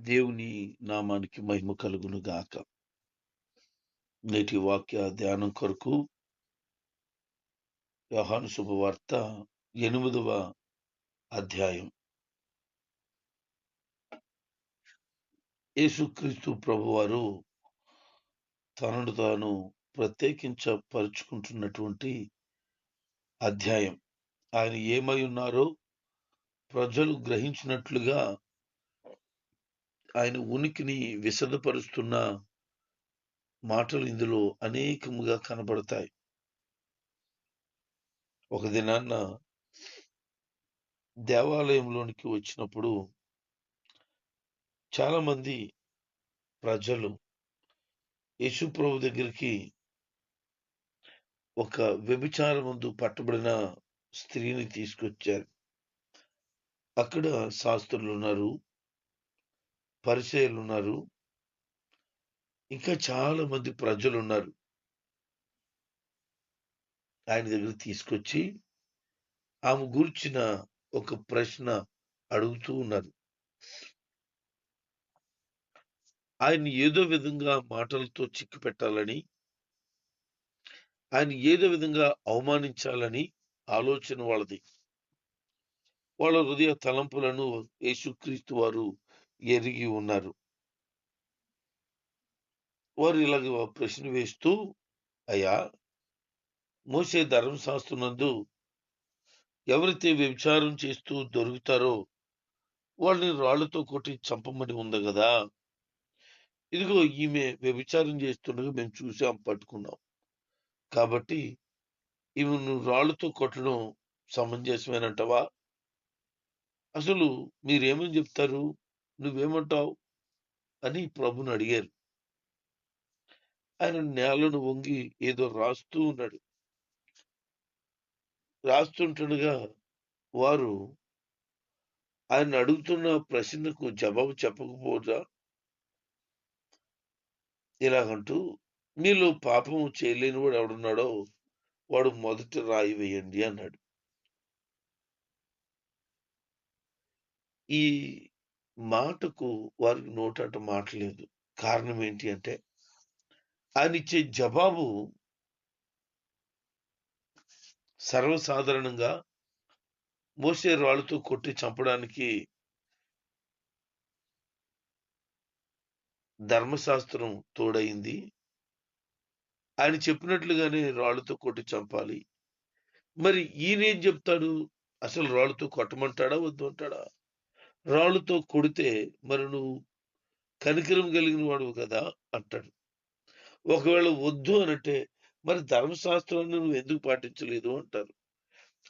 దేవుని నామానికి మహిమ కలుగును గాక. నేటి వాక్య ధ్యానం కొరకు వ్యవహాను శుభవార్త ఎనిమిదవ అధ్యాయం. యేసుక్రీస్తు ప్రభువారు తనను తాను ప్రత్యేకించపరుచుకుంటున్నటువంటి అధ్యాయం. ఆయన ఏమై ఉన్నారో ప్రజలు గ్రహించినట్లుగా ఆయన ఉనికిని విశదపరుస్తున్న మాటలు ఇందులో అనేకముగా కనబడతాయి. ఒక దినాన్న దేవాలయంలోనికి వచ్చినప్పుడు చాలా మంది ప్రజలు యేసు దగ్గరికి ఒక వ్యభిచార ముందు పట్టబడిన స్త్రీని తీసుకొచ్చారు. అక్కడ శాస్త్రులు ఉన్నారు. పరిచయాలు ఉన్నారు ఇంకా చాలా మంది ప్రజలు ఉన్నారు ఆయన దగ్గర తీసుకొచ్చి ఆమె గురించిన ఒక ప్రశ్న అడుగుతూ ఉన్నారు. ఆయన ఏదో విధంగా మాటలతో చిక్కు పెట్టాలని ఆయన ఏదో విధంగా అవమానించాలని ఆలోచన వాళ్ళది. వాళ్ళ హృదయ తలంపులను యేసుక్రీస్తు వారు ఎరిగి ఉన్నారు. వారు ఇలాగ ప్రశ్న వేస్తూ అయ్యా మోసే ధర్మశాస్త్రనందు ఎవరైతే వ్యభిచారం చేస్తూ దొరుకుతారో వాళ్ళని రాళ్ళతో కొట్టి చంపమని ఉంది కదా. ఇదిగో ఈమె వ్యభిచారం చేస్తుండగా మేము చూసాం పట్టుకున్నాం. కాబట్టి ఈమెను నువ్వు రాళ్ళతో కొట్టడం సమంజసమేనంటవా? అసలు మీరేమని చెప్తారు? నువ్వేమంటావు? అని ప్రభుని అడిగారు. ఆయన నేలను వంగి ఏదో రాస్తూ ఉన్నాడు. రాస్తుంటుండగా వారు ఆయన అడుగుతున్న ప్రశ్నకు జవాబు చెప్పకపోదా ఇలాగంటూ మీలో పాపం చేయలేని వాడు ఎవడున్నాడో వాడు మొదటి రాయి వేయండి అన్నాడు. ఈ మాటకు వారికి నోటట మాటలేదు. కారణం ఏంటి అంటే ఆయన ఇచ్చే జవాబు సర్వసాధారణంగా మోసే రాళ్ళతో కొట్టి చంపడానికి ధర్మశాస్త్రం తోడైంది ఆయన చెప్పినట్లుగానే రాళ్ళతో కొట్టి చంపాలి. మరి ఈయనేం చెప్తాడు? అసలు రాళ్ళతో కొట్టమంటాడా? వద్దు అంటాడా రాళ్ళుతో కొడితే మరి నువ్వు కనికరం కలిగిన వాడు కదా అంటాడు. ఒకవేళ వద్దు అనంటే మరి ధర్మశాస్త్రాన్ని నువ్వు ఎందుకు పాటించలేదు అంటారు.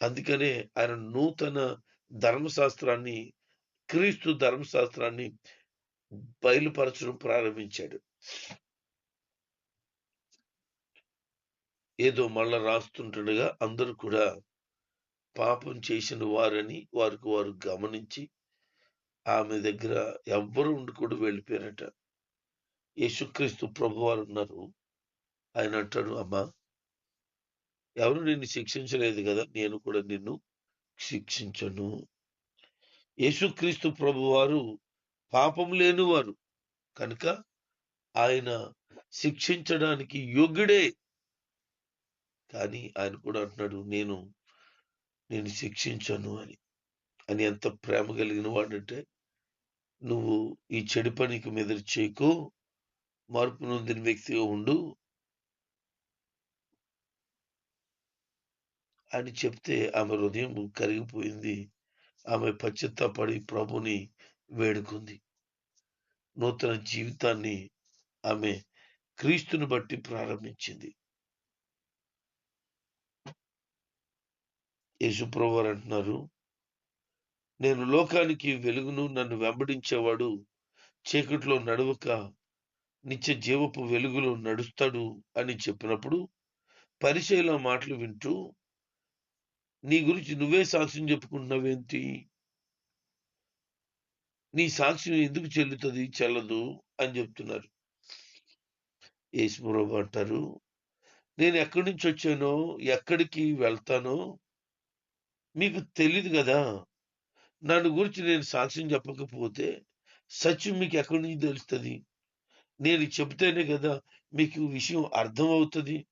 అందుకనే ఆయన నూతన ధర్మశాస్త్రాన్ని క్రీస్తు ధర్మశాస్త్రాన్ని బయలుపరచడం ప్రారంభించాడు. ఏదో మళ్ళా రాస్తుంటుండగా అందరూ కూడా పాపం చేసిన వారని వారికి వారు గమనించి ఆమె దగ్గర ఎవ్వరు ఉండి కూడా వెళ్ళిపోయారట. యేసుక్రీస్తు ప్రభు వారు ఉన్నారు. ఆయన అంటాడు అమ్మా ఎవరు నిన్ను శిక్షించలేదు కదా? నేను కూడా నిన్ను శిక్షించను. యేసుక్రీస్తు ప్రభు వారు పాపం లేనివారు. కనుక ఆయన శిక్షించడానికి యోగ్యుడే. కానీ ఆయన కూడా అంటున్నాడు నేను నేను శిక్షించను అని. అని ఎంత ప్రేమ కలిగిన వాడంటే నువ్వు ఈ చెడు పనికి మీద చేయకు మార్పు నొందిన వ్యక్తిగా ఉండు అని చెప్తే ఆమె హృదయం కరిగిపోయింది. ఆమె పశ్చిత్తపడి ప్రభుని వేడుకుంది. నూతన జీవితాన్ని ఆమె క్రీస్తుని బట్టి ప్రారంభించింది. యేసుప్రభు వారు అంటున్నారు నేను లోకానికి వెలుగును నన్ను వెంబడించేవాడు. చీకట్లో నడవక నిత్య జీవపు వెలుగులో నడుస్తాడు అని చెప్పినప్పుడు పరిచయల మాటలు వింటూ నీ గురించి నువ్వే సాక్ష్యం చెప్పుకుంటున్నావేంటి? నీ సాక్ష్యం ఎందుకు చెల్లుతుంది చెల్లదు అని చెప్తున్నారు. యేసుప్రభు అంటారు నేను ఎక్కడి నుంచి వచ్చానో ఎక్కడికి వెళ్తానో మీకు తెలియదు కదా. నన్ను గురించి నేను సాక్ష్యం చెప్పకపోతే సత్యం మీకు ఎక్కడి నుంచి తెలుస్తుంది? నేను చెబితేనే కదా మీకు విషయం అర్థం అవుతుంది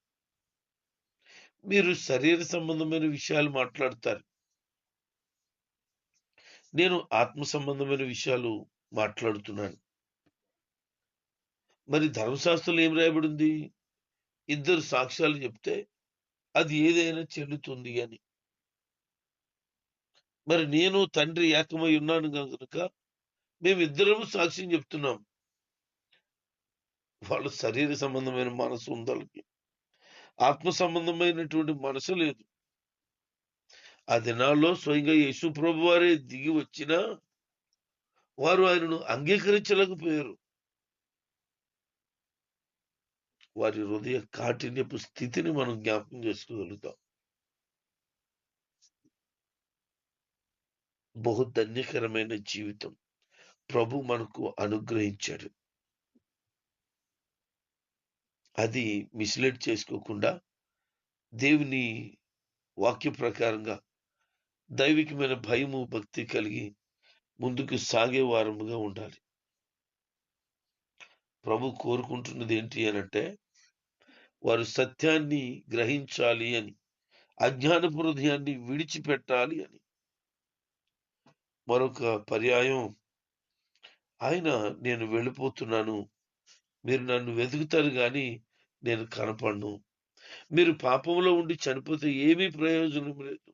మీరు శరీర సంబంధమైన విషయాలు మాట్లాడతారు. నేను ఆత్మ సంబంధమైన విషయాలు మాట్లాడుతున్నాను. మరి ధర్మశాస్త్రంలో ఏం రాయబడింది? ఇద్దరు సాక్ష్యాలు చెప్తే అది ఏదైనా చెల్లుతుంది అని. మరి నేను తండ్రి ఏకమై ఉన్నాను కనుక మేమిద్దరము సాక్ష్యం చెప్తున్నాం. వాళ్ళ శరీర సంబంధమైన మనసు ఉంది వాళ్ళకి. ఆత్మ సంబంధమైనటువంటి మనసు లేదు. ఆ దినాల్లో స్వయంగా యేసు ప్రభు వారే దిగి వచ్చినా వారు ఆయనను అంగీకరించలేకపోయారు. వారి హృదయ కాఠిన్యపు స్థితిని మనం జ్ఞాపకం చేసుకోగలుగుతాం. బహు ధన్యకరమైన జీవితం. ప్రభు మనకు అనుగ్రహించాడు. అది మిస్లెడ్ చేసుకోకుండా దేవుని వాక్య ప్రకారంగా దైవికమైన భయము భక్తి కలిగి ముందుకు సాగే వారముగా ఉండాలి. ప్రభు కోరుకుంటున్నది ఏంటి అని అంటే వారు సత్యాన్ని గ్రహించాలి అని అజ్ఞానపు హృదయాన్ని విడిచిపెట్టాలి అని. మరొక పర్యాయం. ఆయన నేను వెళ్ళిపోతున్నాను. మీరు నన్ను వెతుకుతారు కానీ నేను కనపడను. మీరు పాపంలో ఉండి చనిపోతే ఏమీ ప్రయోజనం లేదు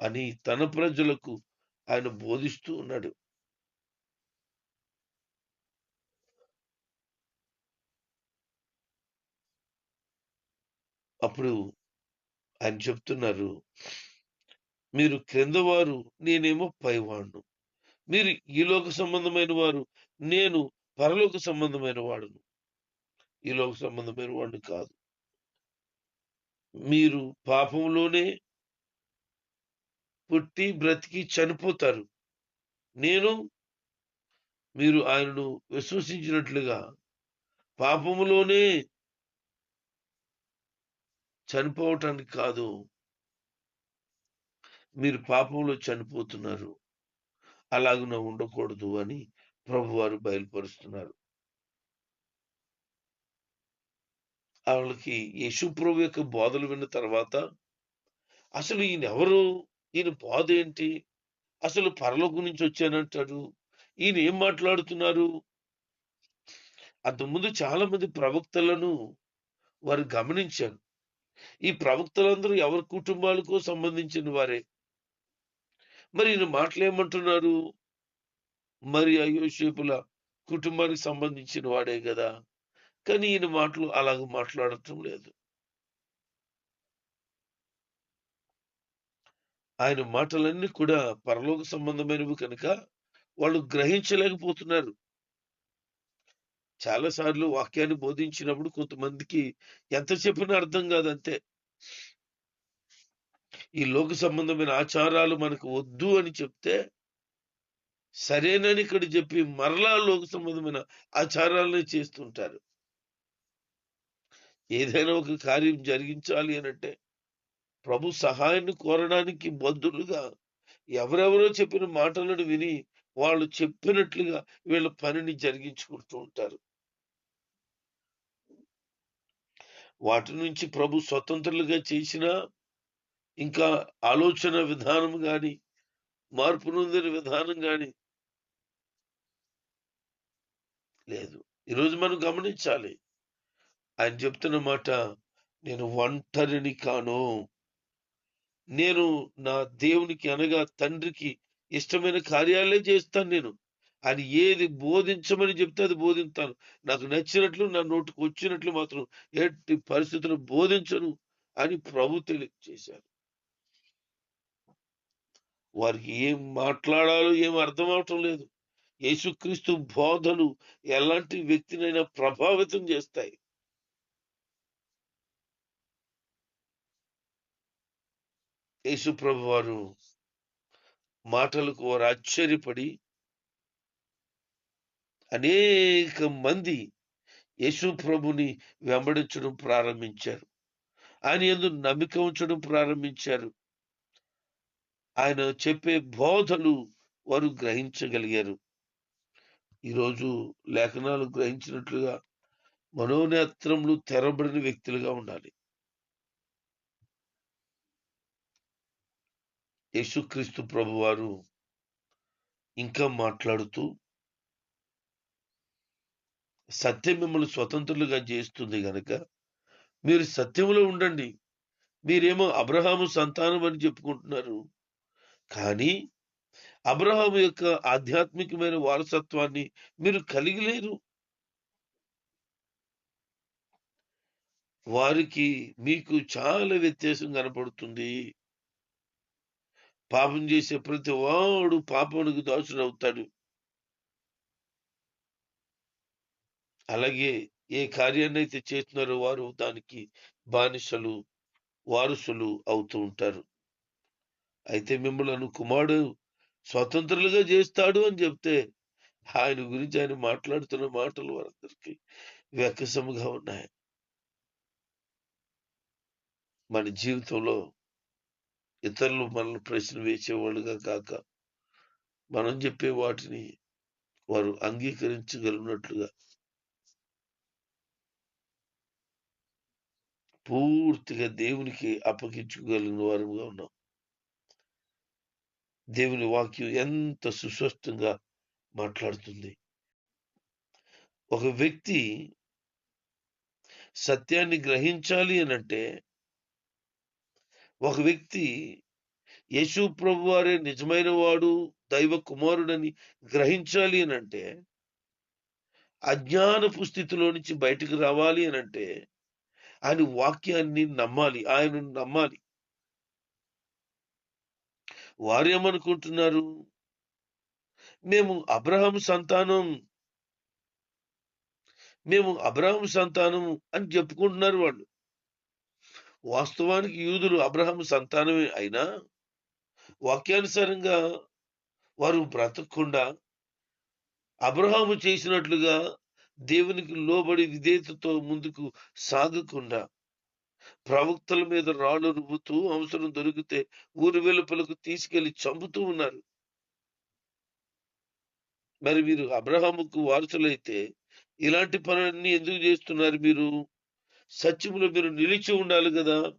అని తన ప్రజలకు ఆయన బోధిస్తూ ఉన్నాడు. అప్పుడు ఆయన చెప్తున్నారు మీరు క్రింద వారు నేనేమో పైవాణ్ణు. మీరు ఈ లోక సంబంధమైన వారు నేను పరలోక సంబంధమైన వాడును. ఈ లోక సంబంధమైన వాడిని కాదు. మీరు పాపంలోనే పుట్టి బ్రతికి చనిపోతారు. నేను మీరు ఆయనను విశ్వసించినట్లుగా పాపములోనే చనిపోవటానికి కాదు. మీరు పాపంలో చనిపోతున్నారు. అలాగున ఉండకూడదు అని ప్రభువారు బయలుపరుస్తున్నారు. వాళ్ళకి యశుప్రభు యొక్క బోధలు విన్న తర్వాత అసలు ఈయన ఎవరు ఈయన బోధ ఏంటి అసలు పరలోకం నుంచి వచ్చానంటాడు? ఈయన ఏం మాట్లాడుతున్నారు? అంతకుముందు చాలా మంది ప్రవక్తలను వారు గమనించారు. ఈ ప్రవక్తలందరూ ఎవరి కుటుంబాలకు సంబంధించిన వారే? మరి ఈయన మాటలేమంటున్నారు? మరి అయోషేపుల కుటుంబానికి సంబంధించిన వాడే కదా. కానీ ఈయన మాటలు అలాగ మాట్లాడటం లేదు. ఆయన మాటలన్నీ కూడా పరలోక సంబంధమైనవి కనుక వాళ్ళు గ్రహించలేకపోతున్నారు. చాలా సార్లు వాక్యాన్ని బోధించినప్పుడు కొంతమందికి ఎంత చెప్పినా అర్థం కాదంతే. ఈ లోక సంబంధమైన ఆచారాలు మనకు వద్దు అని చెప్తే సరేనని ఇక్కడ చెప్పి మరలా లోక సంబంధమైన ఆచారాలనే చేస్తుంటారు. ఏదైనా ఒక కార్యం జరిగించాలి అనంటే ప్రభు సహాయాన్ని కోరడానికి బద్దులుగా ఎవరెవరో చెప్పిన మాటలను విని వాళ్ళు చెప్పినట్లుగా వీళ్ళ పనిని జరిగించుకుంటూ ఉంటారు. వాటి నుంచి ప్రభు స్వతంత్రులుగా చేసిన ఇంకా ఆలోచన విధానం గాని మార్పు నొందిన విధానం గాని లేదు. ఈరోజు మనం గమనించాలి. ఆయన చెప్తున్న మాట నేను ఒంటరిని కాను. నేను నా దేవునికి అనగా తండ్రికి ఇష్టమైన కార్యాలే చేస్తాను నేను. ఆయన ఏది బోధించమని చెప్తే అది బోధిస్తాను. నాకు నచ్చినట్లు నా నోటుకు వచ్చినట్లు మాత్రం ఎట్టి పరిస్థితులు బోధించను అని ప్రభు తెలియజేశారు. వారికి ఏం మాట్లాడాలో ఏం అర్థం అవటం లేదు. యేసుక్రీస్తు బోధలు ఎలాంటి వ్యక్తినైనా ప్రభావితం చేస్తాయి. యేసు ప్రభు వారు మాటలకు వారు ఆశ్చర్యపడి అనేక మంది యేసు ప్రభుని వెంబడించడం ప్రారంభించారు. ఆయన ఎందు నమ్మిక ఉంచడం ప్రారంభించారు. ఆయన చెప్పే బోధలు వారు గ్రహించగలిగారు. ఈరోజు లేఖనాలు గ్రహించినట్లుగా మనోనేత్రములు తెరబడిన వ్యక్తులుగా ఉండాలి. యేసుక్రీస్తు ప్రభువారు ఇంకా మాట్లాడుతూ సత్యం మిమ్మల్ని స్వతంత్రులుగా చేస్తుంది గనక మీరు సత్యంలో ఉండండి. మీరేమో అబ్రహాము సంతానం అని చెప్పుకుంటున్నారు. కానీ అబ్రహాము యొక్క ఆధ్యాత్మికమైన వారసత్వాన్ని మీరు కలిగి లేరు వారికి మీకు చాలా వ్యత్యాసం కనపడుతుంది. పాపం చేసే ప్రతి వాడు పాపమునికి దాసుడు అవుతాడు అలాగే ఏ కార్యాన్ని అయితే చేస్తున్నారో వారు దానికి బానిసలు వారసులు అవుతూ ఉంటారు. అయితే మిమ్మల్ని కుమారుడు స్వతంత్రులుగా చేస్తాడు అని చెప్తే ఆయన గురించి ఆయన మాట్లాడుతున్న మాటలు వారందరికీ వెక్కసముగా ఉన్నాయి. మన జీవితంలో ఇతరులు మనల్ని ప్రశ్న వేసేవాళ్ళుగా కాక మనం చెప్పే వాటిని వారు అంగీకరించగలిగినట్లుగా పూర్తిగా దేవునికి అప్పగించుకోగలిగిన వారుగా ఉన్నాం. దేవుని వాక్యం ఎంత సుస్పష్టంగా మాట్లాడుతుంది. ఒక వ్యక్తి సత్యాన్ని గ్రహించాలి అని అంటే ఒక వ్యక్తి యేసు ప్రభు వారే నిజమైన వాడు దైవ కుమారుడని గ్రహించాలి అని అంటే అజ్ఞానపు స్థితిలో నుంచి బయటకు రావాలి అని అంటే ఆయన వాక్యాన్ని నమ్మాలి ఆయనను నమ్మాలి. వారేమనుకుంటున్నారు మేము అబ్రహం సంతానం. మేము అబ్రహం సంతానం అని చెప్పుకుంటున్నారు వాళ్ళు. వాస్తవానికి యూదులు అబ్రహం సంతానమే అయినా వాక్యానుసారంగా వారు బ్రతకకుండా అబ్రహాము చేసినట్లుగా దేవునికి లోబడి విధేయతతో ముందుకు సాగకుండా ప్రవక్తల మీద రాళ్ళు రుబ్బుతూ అవసరం దొరికితే ఊరి వెలుపలకు తీసుకెళ్ళి చంపుతూ ఉన్నారు. మరి మీరు అబ్రహాముకు వారసులైతే ఇలాంటి పనులన్నీ ఎందుకు చేస్తున్నారు మీరు? సత్యములో మీరు నిలిచి ఉండాలి కదా.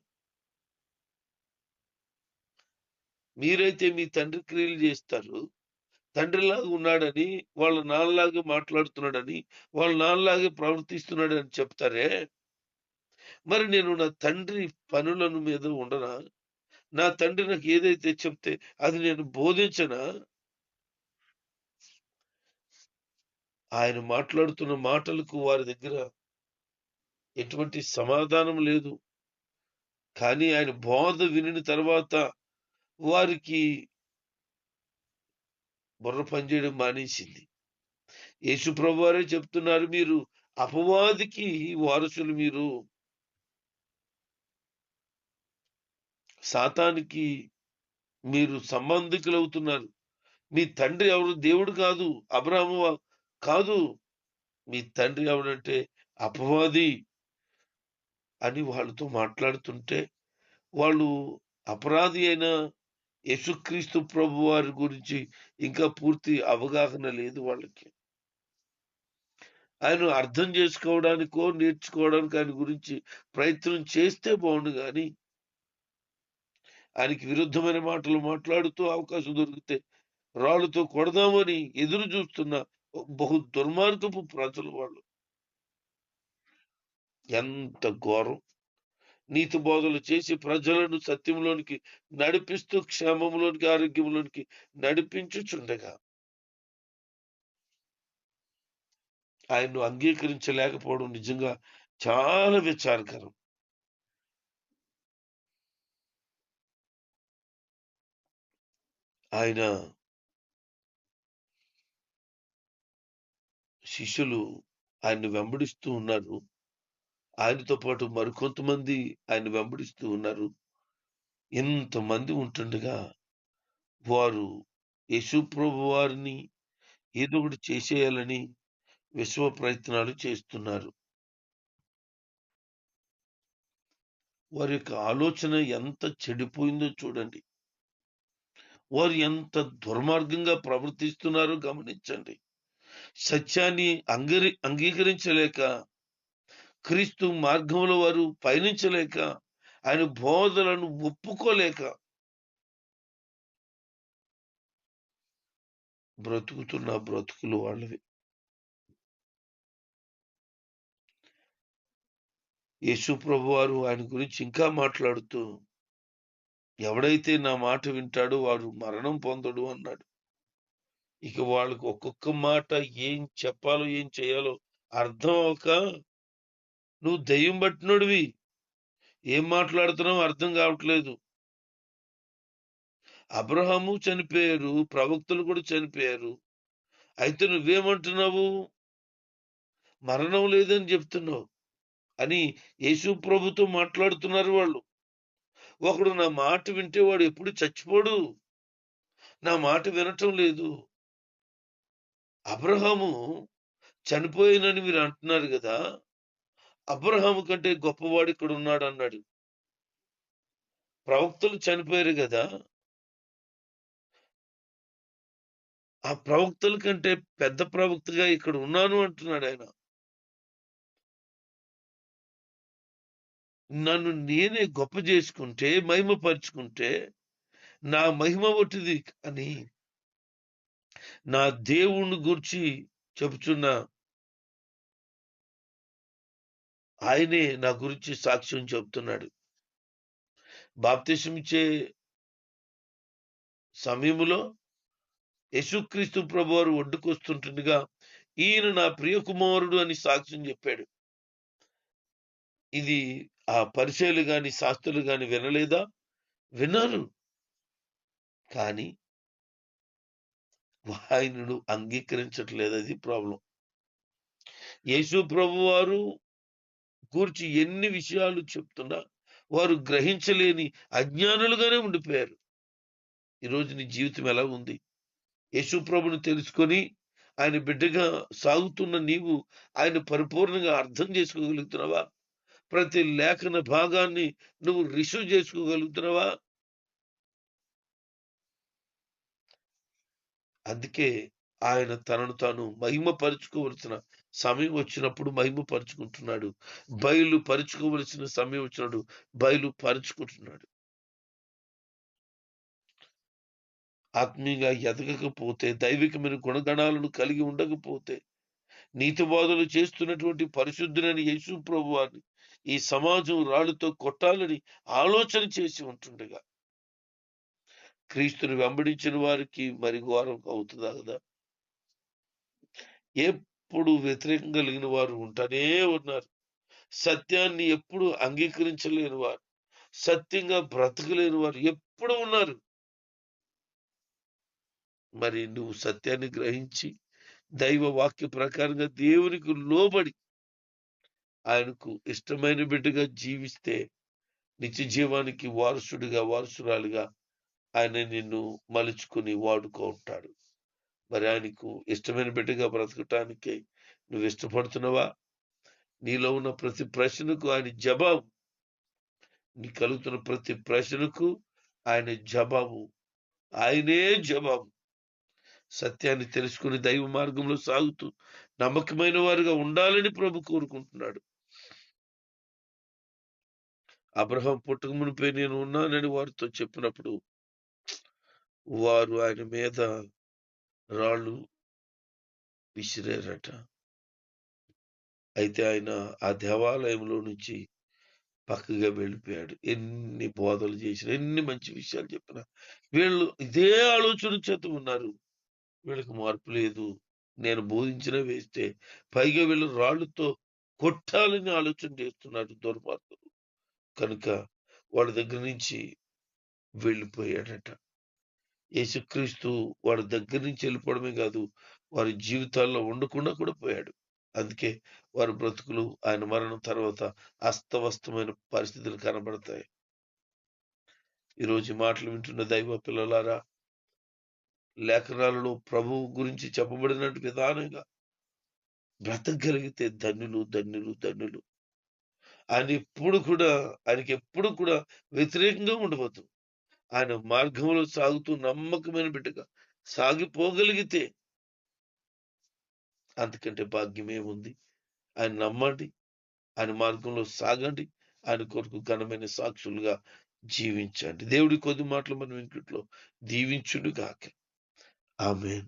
మీరైతే మీ తండ్రి క్రియలు చేస్తారు. తండ్రిలాగా ఉన్నాడని వాళ్ళ నాన్నలాగా మాట్లాడుతున్నాడని వాళ్ళ నాన్నలాగే ప్రవర్తిస్తున్నాడని చెప్తారే? మరి నేను నా తండ్రి పనులను మీద ఉండనా? నా తండ్రి నాకు ఏదైతే చెప్తే అది నేను బోధించనా? ఆయన మాట్లాడుతున్న మాటలకు వారి దగ్గర ఎటువంటి సమాధానం లేదు. కానీ ఆయన బోధ వినిన తర్వాత వారికి బుర్ర పనిచేయడం మానేసింది. యేసు ప్రభు వారే చెప్తున్నారు మీరు అపవాదికి వారసులు మీరు. సాతానికి మీరు సంబంధికులు అవుతున్నారు మీ తండ్రి ఎవరు? దేవుడు కాదు అబ్రాహ్మ కాదు. మీ తండ్రి ఎవడంటే అపవాది అని వాళ్ళతో మాట్లాడుతుంటే వాళ్ళు అపరాధి అయిన యేసుక్రీస్తు ప్రభు వారి గురించి ఇంకా పూర్తి అవగాహన లేదు వాళ్ళకి. ఆయన అర్థం చేసుకోవడానికో నేర్చుకోవడానికి ఆయన గురించి ప్రయత్నం చేస్తే బాగుండు కానీ ఆయనకి విరుద్ధమైన మాటలు మాట్లాడుతూ అవకాశం దొరికితే రాళ్ళతో కొడదామని ఎదురు చూస్తున్న బహు దుర్మార్గపు ప్రజలు వాళ్ళు. ఎంత ఘోరం. నీతి బోధలు చేసి ప్రజలను సత్యంలోనికి నడిపిస్తూ క్షేమంలోనికి ఆరోగ్యంలోనికి నడిపించుచుండగా ఆయన్ను అంగీకరించలేకపోవడం నిజంగా చాలా విచారకరం. ఆయన శిష్యులు ఆయన్ని వెంబడిస్తూ ఉన్నారు. ఆయనతో పాటు మరికొంతమంది ఆయన వెంబడిస్తూ ఉన్నారు. ఎంతమంది ఉంటుండగా వారు యశుప్రభు వారిని ఏదో ఒకటి చేసేయాలని విశ్వ ప్రయత్నాలు చేస్తున్నారు. వారి యొక్క ఆలోచన ఎంత చెడిపోయిందో చూడండి. వారు ఎంత దుర్మార్గంగా ప్రవర్తిస్తున్నారో గమనించండి. సత్యాన్ని అంగీ అంగీకరించలేక క్రీస్తు మార్గంలో వారు పయనించలేక ఆయన బోధలను ఒప్పుకోలేక బ్రతుకుతున్న బ్రతుకులు వాళ్ళవి. యేసు ప్రభు వారు ఆయన గురించి ఇంకా మాట్లాడుతూ ఎవడైతే నా మాట వింటాడో వాడు మరణం పొందడు అన్నాడు. ఇక వాళ్ళకు ఒక్కొక్క మాట ఏం చెప్పాలో ఏం చేయాలో అర్థం అవక నువ్వు దయ్యం పట్టినోడివి. ఏం మాట్లాడుతున్నావు అర్థం కావట్లేదు. అబ్రహాము చనిపోయారు ప్రవక్తలు కూడా చనిపోయారు. అయితే నువ్వేమంటున్నావు? మరణం లేదని చెప్తున్నావు అని యేసు ప్రభుతో మాట్లాడుతున్నారు వాళ్ళు. ఒకడు నా మాట వింటే వాడు ఎప్పుడు చచ్చిపోడు. నా మాట వినటం లేదు. అబ్రహాము చనిపోయినని మీరు అంటున్నారు కదా అబ్రహాము కంటే గొప్పవాడు ఇక్కడ ఉన్నాడు అన్నాడు. ప్రవక్తలు చనిపోయారు కదా ఆ ప్రవక్తల కంటే పెద్ద ప్రవక్తగా ఇక్కడ ఉన్నాను అంటున్నాడు ఆయన. నన్ను నేనే గొప్ప చేసుకుంటే మహిమపరుచుకుంటే నా మహిమ ఒకటిది అని నా దేవుణ్ణి గురించి చెబుతున్న ఆయనే నా గురించి సాక్ష్యం చెబుతున్నాడు. బాప్తిసమిచ్చే సమయంలో యేసుక్రీస్తు ప్రభువారు ఒడ్డుకొస్తుంటుండగా ఈయన నా ప్రియ కుమారుడు అని సాక్ష్యం చెప్పాడు. ఇది ఆ పరిచయలు గాని శాస్త్రులు గాని వినలేదా? విన్నారు కానీ ఆయనను అంగీకరించట్లేదు. అది ప్రాబ్లం. యేసు ప్రభు వారు కూర్చి ఎన్ని విషయాలు చెప్తున్నా వారు గ్రహించలేని అజ్ఞానులుగానే ఉండిపోయారు. ఈరోజు నీ జీవితం ఎలా ఉంది? యేసు ప్రభుని తెలుసుకొని ఆయన బిడ్డగా సాగుతున్న నీవు ఆయన పరిపూర్ణంగా అర్థం చేసుకోగలుగుతున్నావా? ప్రతి లేఖన భాగాన్ని నువ్వు రిసీవ్ చేసుకోగలుగుతున్నావా? అందుకే ఆయన తనను తాను మహిమపరుచుకోవలసిన సమయం వచ్చినప్పుడు మహిమపరుచుకుంటున్నాడు. బయలు పరుచుకోవలసిన సమయం వచ్చినప్పుడు బయలు పరుచుకుంటున్నాడు. ఆత్మీయంగా ఎదగకపోతే దైవికమైన గుణగణాలను కలిగి ఉండకపోతే నీతి చేస్తున్నటువంటి పరిశుద్ధులని యేసు ప్రభు వారిని ఈ సమాజం రాళ్ళతో కొట్టాలని ఆలోచన చేసి ఉంటుండగా క్రీస్తుని వెంబడించిన వారికి మరి ఘోరం అవుతుందా కదా? ఎప్పుడు వ్యతిరేకం కలిగిన వారు ఉంటానే ఉన్నారు. సత్యాన్ని ఎప్పుడు అంగీకరించలేని వారు సత్యంగా బ్రతకలేని వారు ఎప్పుడు ఉన్నారు? మరి నువ్వు సత్యాన్ని గ్రహించి దైవ వాక్య ప్రకారంగా దేవునికి లోబడి ఆయనకు ఇష్టమైన బిడ్డగా జీవిస్తే నిత్య జీవానికి వారసుడిగా వారసురాలుగా ఆయన నిన్ను మలుచుకుని వాడుకుంటాడు మరి ఆయనకు ఇష్టమైన బిడ్డగా బ్రతకటానికి నువ్వు ఇష్టపడుతున్నావా? నీలో ఉన్న ప్రతి ప్రశ్నకు ఆయన జవాబు నీ కలుగుతున్న ప్రతి ప్రశ్నకు ఆయన జవాబు ఆయనే జవాబు. సత్యాన్ని తెలుసుకుని దైవ మార్గంలో సాగుతూ నమ్మకమైన వారుగా ఉండాలని ప్రభు కోరుకుంటున్నాడు. అబ్రహం పుట్టుక మునిపై నేను ఉన్నానని వారితో చెప్పినప్పుడు వారు ఆయన మీద రాళ్ళు విసిరేరట. అయితే ఆయన ఆ దేవాలయంలో నుంచి పక్కగా వెళ్ళిపోయాడు. ఎన్ని బోధలు చేసిన ఎన్ని మంచి విషయాలు చెప్పినా వీళ్ళు ఇదే ఆలోచన చేత ఉన్నారు. వీళ్ళకి మార్పు లేదు. నేను బోధించిన వేస్తే పైగా వీళ్ళు రాళ్ళతో కొట్టాలని ఆలోచన చేస్తున్నారు దుర్మార్గులు. కనుక వాళ్ళ దగ్గర నుంచి వెళ్ళిపోయాడట. యేసుక్రీస్తు వాడి దగ్గర నుంచి వెళ్ళిపోవడమే కాదు వారి జీవితాల్లో ఉండకుండా కూడా పోయాడు. అందుకే వారి బ్రతుకులు ఆయన మరణం తర్వాత అస్తవస్తమైన పరిస్థితులు కనబడతాయి. ఈరోజు మాటలు వింటున్న దైవ పిల్లలారా లేఖనాలలో ప్రభువు గురించి చెప్పబడినట్టు విధానంగా బ్రతకగలిగితే ధన్యులు ధన్యులు ధన్యులు. ఆయన ఎప్పుడు కూడా ఆయనకి ఎప్పుడు కూడా వ్యతిరేకంగా ఉండవద్దు. ఆయన మార్గంలో సాగుతూ నమ్మకమైన బిడ్డగా సాగిపోగలిగితే అంతకంటే భాగ్యం ఏముంది? ఆయన నమ్మండి. ఆయన మార్గంలో సాగండి. ఆయన కొరకు ఘనమైన సాక్షులుగా జీవించండి. దేవుడి కొద్ది మాటలు మనం ఇంట్లో దీవించుడు గాక ఆమెన్.